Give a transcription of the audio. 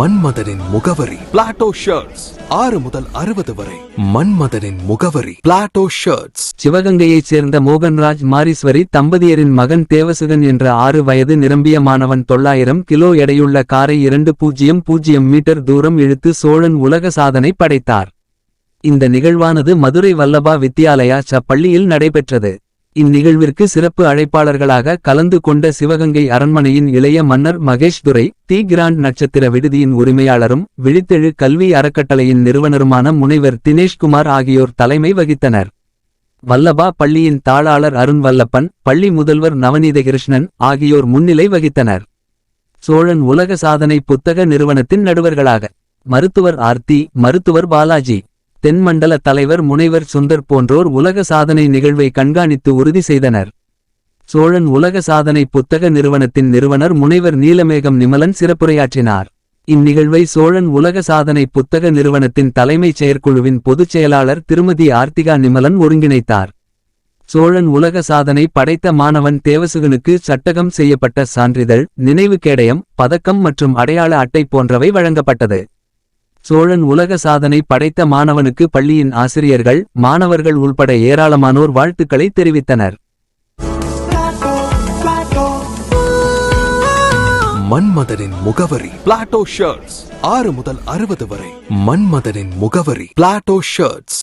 மன்மதனின் முகவரி. Plato shirts ஆறு முதல் அறுபது வரை. மன்மதனின் முகவரி. பிளாட்டோ ஷர்ட்ஸ் சிவகங்கையைச் சேர்ந்த மோகன்ராஜ் மாரீஸ்வரி தம்பதியரின் மகன் தேவசுகன் என்ற ஆறு வயது நிரம்பிய மாணவன் தொள்ளாயிரம் கிலோ எடையுள்ள காரை இரண்டு பூஜ்ஜியம் பூஜ்ஜியம் மீட்டர் தூரம் இழுத்து சோழன் உலக சாதனை படைத்தார். இந்த நிகழ்வானது மதுரை வல்லபா வித்யாலயா ச பள்ளியில் நடைபெற்றது. இந்நிகழ்விற்கு சிறப்பு அழைப்பாளர்களாக கலந்து கொண்ட சிவகங்கை அரண்மனையின் இளைய மன்னர் மகேஷ் துரை தி கிராண்ட் நட்சத்திர விடுதியின் உரிமையாளரும் விழித்தெழு கல்வி அறக்கட்டளையின் நிறுவனருமான முனைவர் தினேஷ்குமார் ஆகியோர் தலைமை வகித்தனர். வல்லபா பள்ளியின் தாளாளர் அருண் வல்லப்பன் பள்ளி முதல்வர் நவநீத கிருஷ்ணன் ஆகியோர் முன்னிலை வகித்தனர். சோழன் உலக சாதனை புத்தக நிறுவனத்தின் நடுவர்களாக. மருத்துவர் ஆர்த்தி மருத்துவர் பாலாஜி. தென்மண்டல தலைவர் முனைவர் சுந்தர் போன்றோர் உலக சாதனை நிகழ்வை கண்காணித்து உறுதி செய்தனர். சோழன் உலக சாதனை புத்தக நிறுவனத்தின் நிறுவனர் முனைவர் நீலமேகம் நிமலன் சிறப்புரையாற்றினார். இந்நிகழ்வை சோழன் உலக சாதனை புத்தக நிறுவனத்தின் தலைமைச் செயற்குழுவின் பொதுச் செயலாளர் திருமதி ஆர்த்திகா நிமலன் ஒருங்கிணைத்தார். சோழன் உலக சாதனை படைத்த மாணவன் தேவசுகனுக்கு சட்டகம் செய்யப்பட்ட சான்றிதழ் நினைவு கேடயம் பதக்கம் மற்றும் அடையாள அட்டை போன்றவை வழங்கப்பட்டது. சோழன் உலக சாதனை படைத்த மாணவனுக்கு பள்ளியின் ஆசிரியர்கள் மாணவர்கள் உள்பட ஏராளமானோர் வாழ்த்துக்களை தெரிவித்தனர். மன்மதனின் முகவரி பிளாட்டோ ஷர்ட்ஸ் ஆறு முதல் அறுபது வரை மன்மதனின் முகவரி பிளாட்டோ ஷர்ட்ஸ்